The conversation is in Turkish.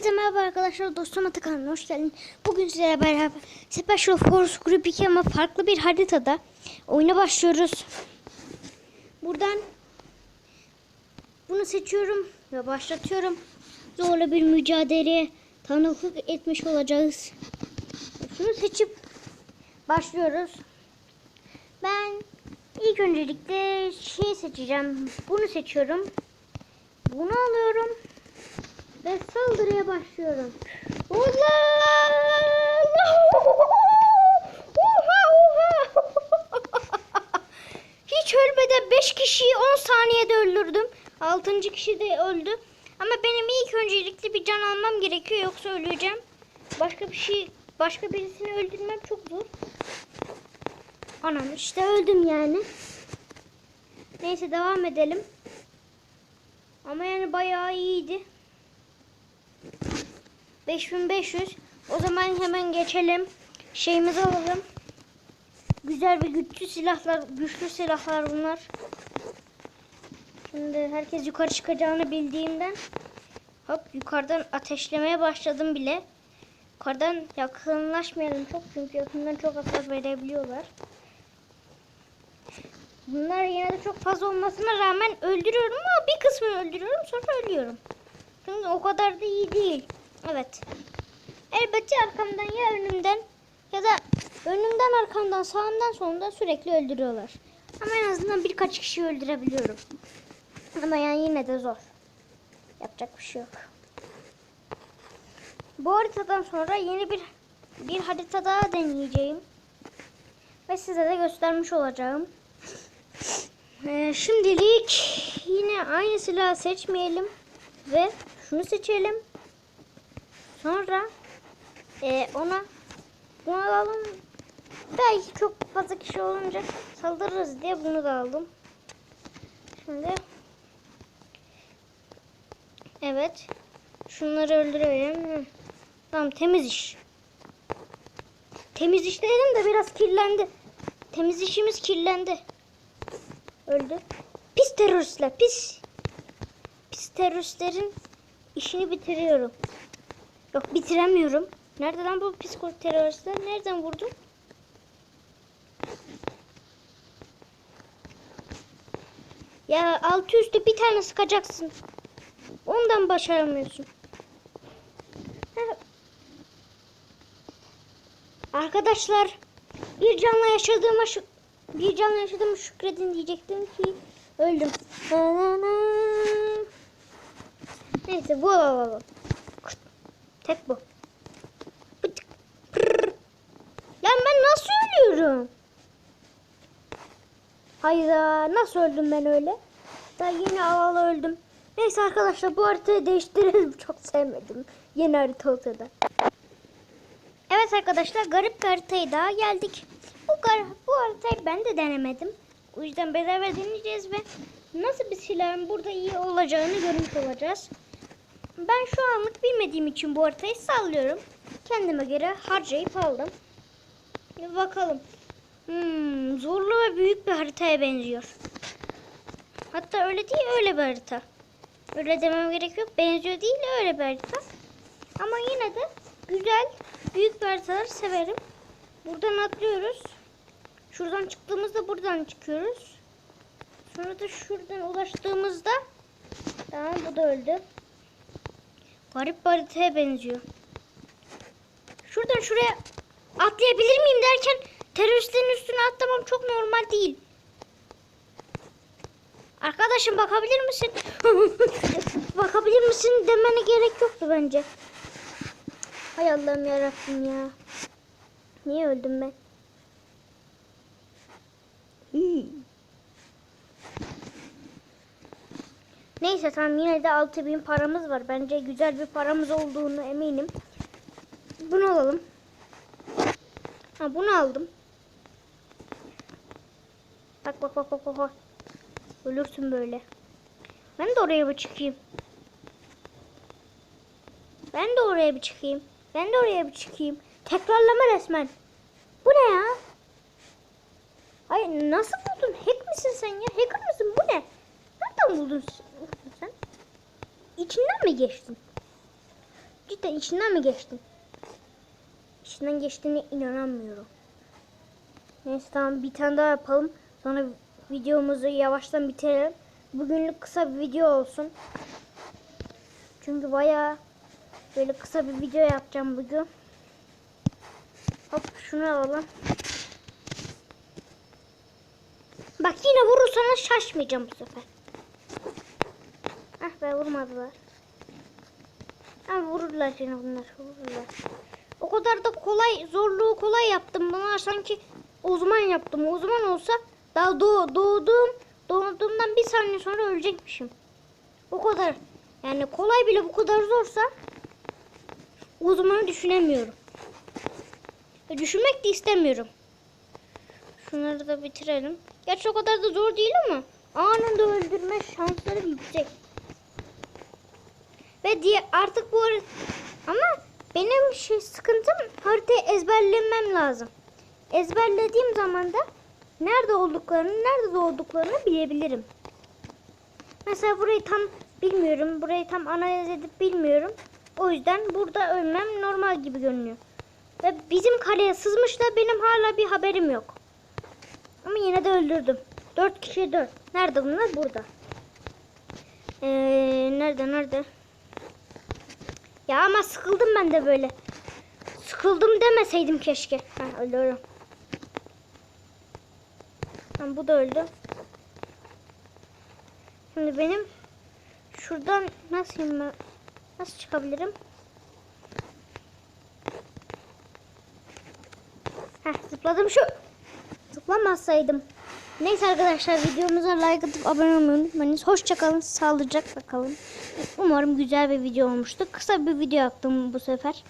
Herkese merhaba arkadaşlar. Dostum Atakan'la hoş geldin. Bugün sizlerle beraber Special Force Group 2 ama farklı bir haritada oyuna başlıyoruz. Buradan bunu seçiyorum ve başlatıyorum. Zorlu bir mücadeleye tanıklık etmiş olacağız. Şunu seçip başlıyoruz. Ben ilk öncelikle şey seçeceğim. Bunu seçiyorum. Bunu alıyorum. Ve saldırıya başlıyorum. Allah! Oha, oha! Hiç ölmeden 5 kişiyi 10 saniyede öldürdüm. 6. kişi de öldü. Ama benim ilk öncelikli bir can almam gerekiyor yoksa öleceğim. Başka bir şey, başka birisini öldürmem çok zor. Anam işte öldüm yani. Neyse devam edelim. Ama yani bayağı iyiydi. 5500. O zaman hemen geçelim. Şeyimizi alalım. Güzel ve güçlü silahlar, güçlü silahlar bunlar. Şimdi herkes yukarı çıkacağını bildiğimden hop yukarıdan ateşlemeye başladım bile. Yukarıdan yakınlaşmayalım çok çünkü yakından çok hasar verebiliyorlar. Bunlar yine de çok fazla olmasına rağmen öldürüyorum ama bir kısmını öldürüyorum sonra ölüyorum. Çünkü o kadar da iyi değil. Evet. Elbette arkamdan ya önümden ya da önümden arkamdan sağımdan solumdan sürekli öldürüyorlar. Ama en azından birkaç kişi öldürebiliyorum. Ama yani yine de zor. Yapacak bir şey yok. Bu haritadan sonra yeni bir bir harita daha deneyeceğim. Ve size de göstermiş olacağım. Ee, şimdilik yine aynı silahı seçmeyelim ve şunu seçelim. Sonra e, ona bunu alalım. Belki çok fazla kişi olunca saldırırız diye bunu da aldım. Şimdi evet şunları öldürelim. Tamam temiz iş. Temiz iş dedim de biraz kirlendi. Temiz işimiz kirlendi. Öldü. Pis teröristler pis. Pis teröristlerin işini bitiriyorum. Yok bitiremiyorum. Nerede lan bu psiko teröristler? Nereden vurdun? Ya altı üstü bir tane sıkacaksın. Ondan başaramıyorsun. Arkadaşlar bir canla yaşadığıma şu bir canla yaşadığımı şükredin diyecektim ki öldüm. Neyse bu alalım. Tek bu. Lan ben nasıl ölüyorum? Hayda nasıl öldüm ben öyle? Daha yeni alalı öldüm. Neyse arkadaşlar bu haritayı değiştirelim. Çok sevmedim. Yeni harita olsa da. Evet arkadaşlar garip bir haritaya daha geldik. Bu, bu haritayı ben de denemedim. O yüzden beraber deneyeceğiz ve nasıl bir silahın burada iyi olacağını görmüş olacağız. Ben şu anlık bilmediğim için bu haritayı sallıyorum. Kendime göre harcayıp aldım. Bir bakalım. Hmm, zorlu ve büyük bir haritaya benziyor. Hatta öyle değil öyle bir harita. Öyle demem gerek yok. Benziyor değil öyle bir harita. Ama yine de güzel büyük bir haritaları severim. Buradan atlıyoruz. Şuradan çıktığımızda buradan çıkıyoruz. Sonra da şuradan ulaştığımızda tamam bu da öldü. Garip bir haritaya benziyor. Şuradan şuraya atlayabilir miyim derken teröristlerin üstüne atlamam çok normal değil. Arkadaşım bakabilir misin? bakabilir misin demene gerek yoktu bence. Hay Allah'ım yarabbim ya. Niye öldüm ben? Hmm. Neyse tamam yine de 6000 paramız var. Bence güzel bir paramız olduğunu eminim. Bunu alalım. Ha bunu aldım. Bak bak bak bak bak. Ölürsün böyle. Ben de oraya bir çıkayım. Ben de oraya bir çıkayım. Ben de oraya bir çıkayım. Tekrarlama resmen. Bu ne ya? Hayır nasıl buldun? Hack misin sen ya? Hacker mısın? Bu ne? Nereden buldun sen? İçinden mi geçtin? Cidden içinden mi geçtin? İçinden geçtiğine inanamıyorum. Neyse tamam bir tane daha yapalım. Sonra videomuzu yavaştan bitirelim. Bugünlük kısa bir video olsun. Çünkü bayağı böyle kısa bir video yapacağım bugün. Hop şunu alalım. Bak yine vurursanız şaşmayacağım bu sefer. Be vurmadılar. Ama vururlar yine bunlar vururlar. O kadar da kolay zorluğu kolay yaptım. Bunlar sanki uzman yaptım. Uzman olsa daha doğ, doğduğum doğduğumdan bir saniye sonra ölecekmişim. O kadar. Yani kolay bile bu kadar zorsa uzmanı düşünemiyorum. Ve düşünmek de istemiyorum. Şunları da bitirelim. Gerçi o kadar da zor değil ama anında öldürme şansları yüksek. Ve diye artık bu ama benim şey sıkıntım haritayı ezberlemem lazım. Ezberlediğim zaman da nerede olduklarını, nerede doğduklarını bilebilirim. Mesela burayı tam bilmiyorum. Burayı tam analiz edip bilmiyorum. O yüzden burada ölmem normal gibi görünüyor. Ve bizim kaleye sızmış da benim hala bir haberim yok. Ama yine de öldürdüm. Dört kişi dört. Nerede bunlar? Burada. Ee, nerede nerede? Ya ama sıkıldım ben de böyle. Sıkıldım demeseydim keşke. Ha, ölüyorum. Tamam, bu da öldü. Şimdi benim şuradan nasıl inme- nasıl çıkabilirim? Heh, zıpladım şu. Zıplamazsaydım. Neyse arkadaşlar videomuza like atıp abone olmayı unutmayınız. Hoşçakalın, sağlıcakla kalın. Umarım güzel bir video olmuştur. Kısa bir video yaptım bu sefer.